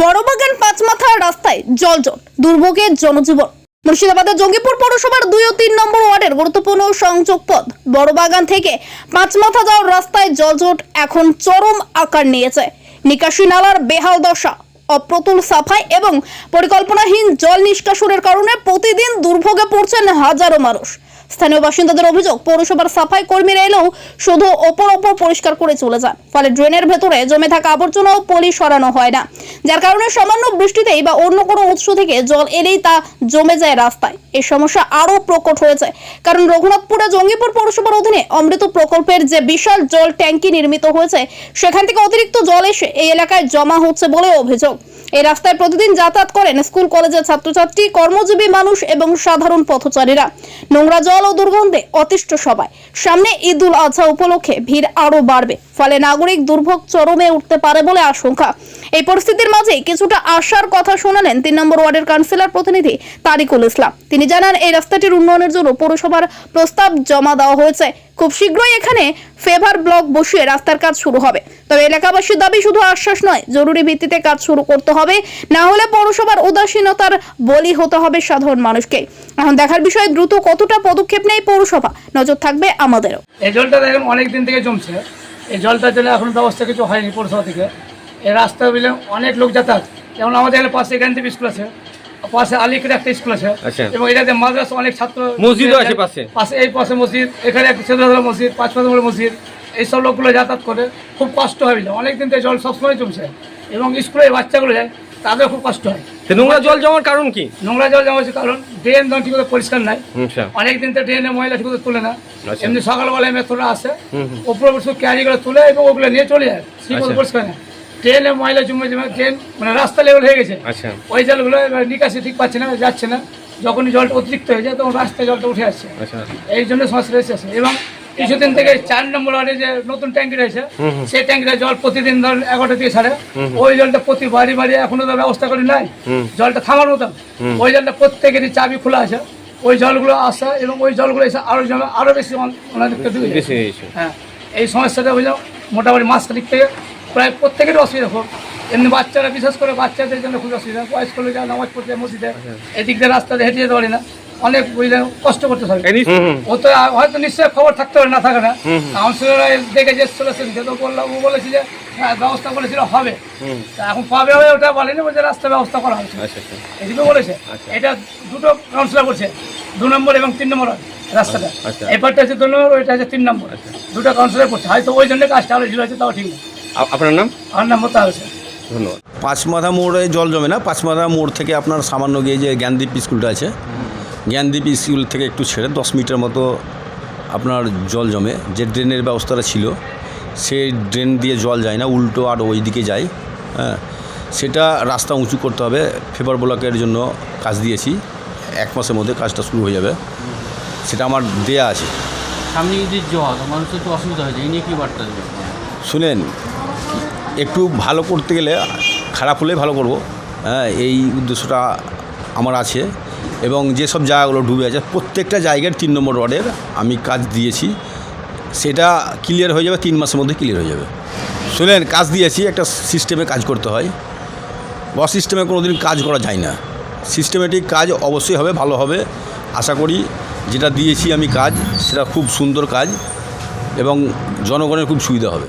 বড়বাগান পাঁচমাথার রাস্তায় জলজট, দুর্ভোগের জনজীবন। মুর্শিদাবাদের জঙ্গিপুর পৌরসভার দুই ও তিন নম্বর ওয়ার্ডের গুরুত্বপূর্ণ সংযোগ পথ। বড়বাগান থেকে পাঁচমাথা যাওয়ার রাস্তায় জলজট এখন চরম আকার নিয়েছে। নিকাশি নালার বেহাল দশা, অপ্রতুল সাফাই এবং পরিকল্পনাহীন জল নিষ্কাশনের কারণে প্রতিদিন দুর্ভোগে পড়ছেন হাজারো মানুষ। স্থানীয় বাসিন্দাদের অভিযোগ, পৌরসভার সাফাই কর্মীরা এলেও শুধু ওপর ওপর পরিষ্কার করে চলে যান। ফলে ড্রেনের ভেতরে জমে থাকা আবর্জনাও পলি সরানো হয় না। যার কারণে সামান্য বৃষ্টিতেই বা অন্য কোনো উৎস থেকে জল এলেই তা জমে যায় রাস্তায়। এই সমস্যা আরও প্রকট হয়েছে। কারণ রঘুনাথপুরে জঙ্গিপুর পৌরসভার অধীনে অমৃত প্রকল্পের যে বিশাল জল ট্যাঙ্কি নির্মিত হয়েছে, সেখান থেকে অতিরিক্ত জল এসে এই এলাকায় জমা হচ্ছে বলে অভিযোগ। এই রাস্তায় প্রতিদিন যাতায়াত করেন স্কুল কলেজের ছাত্রছাত্রী, কর্মজীবী মানুষ এবং সাধারণ পথচারীরা। নোংরা জল ও দুর্গন্ধে অতিষ্ঠ সবাই। সামনে ঈদুল আজহা উপলক্ষে ভিড় আরও বাড়বে। ফলে নাগরিক দুর্ভোগ চরমে উঠতে পারে বলে আশঙ্কা। এই পরিস্থিতির মাঝে কিছুটা আশার কথা শোনালেন তিন নম্বর ওয়ার্ডের কাউন্সিলর প্রতিনিধি তারিকুল ইসলাম। তিনি জানান, এই রাস্তাটির উন্নয়নের জন্য পৌরসভার প্রস্তাব জমা দেওয়া হয়েছে। খুব শীঘ্রই এখানে ফেভার ব্লক বসিয়ে রাস্তার কাজ শুরু হবে। তবে এলাকাবাসীর দাবি শুধু আশ্বাস নয়, জরুরি ভিত্তিতে কাজ শুরু করতে হবে। না হলে পৌরসভার উদাসীনতার বলি হতে হবে সাধারণ মানুষকে এখন দেখার বিষয়ে দ্রুত কতটা পদক্ষেপ নেয় পৌরসভা? নজর থাকবে আমাদেরও। এই জলটা দেখেন থেকে জমছে। এই জলটার জন্য এখন ব্যবস্থা কিছু হয়নি পৌরসভা থেকে। এই রাস্তা মিলে অনেক লোক যাতায়াত। যেমন আমাদের এখানে পাশে গান্ধী স্কুল আছে। পাশে আলিকের একটা স্কুল আছে। আচ্ছা। এবং এটাতে মাদ্রাসা অনেক ছাত্র মসজিদ আছে। পাশে। পাশে এই পাশে মসজিদ এখানে একটা ছেলেধরা মসজিদ পাঁচ পাঁচ মসজিদ। এইসব লোকগুলো যাতায়াত করে খুব কষ্ট হয় বুঝলে অনেক দিন থেকে জল সবসময় জমছে। এবং স্কুলে বাচ্চাগুলো যায় তাদের খুব কষ্ট হয়। নোংরা জল জমার কারণ কি? নোংরা জল জমা কারণ ড্রেন যখন ঠিক পরিষ্কার নাই। আচ্ছা। অনেক দিন তো ড্রেনে ময়লা ঠিক মতো তুলে না। আচ্ছা। এমনি সকালবেলায় মেথোরা আসে। উপরে উপরে ক্যারি করে তুলে এবং ওগুলো নিয়ে চলে যায়। ঠিকমতো। পরিষ্কার না ট্রেনে ময়লা জমে জমে ট্রেন মানে রাস্তা লেভেল হয়ে গেছে। আচ্ছা। ওই জলগুলো এবার নিকাশি ঠিক পাচ্ছে না যাচ্ছে না। যখনই জলটা অতিরিক্ত হয়ে যায় তখন রাস্তায় জলটা উঠে আসছে। আচ্ছা। এই জন্য সমস্যা রয়েছে। এবং কিছুদিন থেকে চার নম্বর ওয়ার্ডে যে নতুন ট্যাঙ্কি রয়েছে। সেই ট্যাঙ্কিটা জল প্রতিদিন ধর এগারোটা থেকে ছাড়ে। ওই জলটা প্রতি বাড়ি বাড়ি এখনও তো ব্যবস্থা করি নাই। জলটা থামার মতন। ওই জলটা প্রত্যেকেরই চাবি খোলা আছে। ওই জলগুলো আসা এবং ওই জলগুলো এসে আরও জমে আরও বেশি ওন- ওনাদেরকে হ্যাঁ এই সমস্যাটা বুঝলো মোটামুটি মাস তারিখ থেকে প্রায় প্রত্যেকেরই অসুবিধা খুব এমনি বাচ্চারা বিশেষ করে বাচ্চাদের জন্য খুব অসুবিধা। বয়স্ক লোক যারা নামাজ পড়তে মসজিদে এদিক দিয়ে রাস্তাতে হেঁটে যেতে পারি না। অনেক বুঝলে কষ্ট করতে থাকে। ও তো হয়তো নিশ্চয়ই খবর থাকতে পারে না থাকে না। হুম। দেখে যে চলেছেন সে তো বললাম ও বলেছে যে হ্যাঁ, ব্যবস্থা করেছিল হবে। তা এখন পাবে হবে ওটা বলেনি বলছে রাস্তা ব্যবস্থা করা হয়েছে। আচ্ছা আচ্ছা। এদিকে বলেছে। আচ্ছা। এটা দুটো কাউন্সিলর করছে দু নম্বর এবং তিন নম্বর রাস্তাটা। আচ্ছা। এপারটা হচ্ছে দু নম্বর ওইটা হচ্ছে তিন নম্বর। দুটো কাউন্সিলর করছে হয়তো ওই জন্য কাজটা আরও ছিল হচ্ছে তাও ঠিক না। আপনার নাম? আমার নম্বর তা হয়েছে ধন্যবাদ। পাঁচমাথা মোড়ে জল জমে না? পাঁচমাথা মোড় থেকে আপনার সামান্য গিয়ে যে জ্ঞানদীপ স্কুলটা আছে জ্ঞানদীপ স্কুল থেকে একটু ছেড়ে দশ মিটার মতো আপনার জল জমে যে ড্রেনের ব্যবস্থাটা ছিল সেই ড্রেন দিয়ে জল যায় না উল্টো আর ওই দিকে যায় হ্যাঁ। সেটা রাস্তা উঁচু করতে হবে ফেভার ব্লকের জন্য কাজ দিয়েছি এক মাসের মধ্যে কাজটা শুরু হয়ে যাবে। সেটা আমার দেয়া আছে। সামনে যদি জল মানুষের তো অসুবিধা হয়েছে এই নিয়ে কি বার্তা দেবে শুনেন একটু ভালো করতে গেলে, খারাপ হলে ভালো করব। হ্যাঁ এই উদ্দেশ্যটা আমার আছে। এবং যেসব জায়গাগুলো ডুবে আছে, প্রত্যেকটা জায়গার তিন নম্বর ওয়ার্ডের আমি কাজ দিয়েছি। সেটা ক্লিয়ার হয়ে যাবে, তিন মাসের মধ্যে ক্লিয়ার হয়ে যাবে। শুনেন, কাজ দিয়েছি, একটা সিস্টেমে কাজ করতে হয়। অসিস্টেমে কোনো দিন কাজ করা যায় না। সিস্টেমেটিক কাজ অবশ্যই হবে, ভালো হবে। আশা করি যেটা দিয়েছি আমি কাজ, সেটা খুব সুন্দর কাজ এবং জনগণের খুব সুবিধা হবে।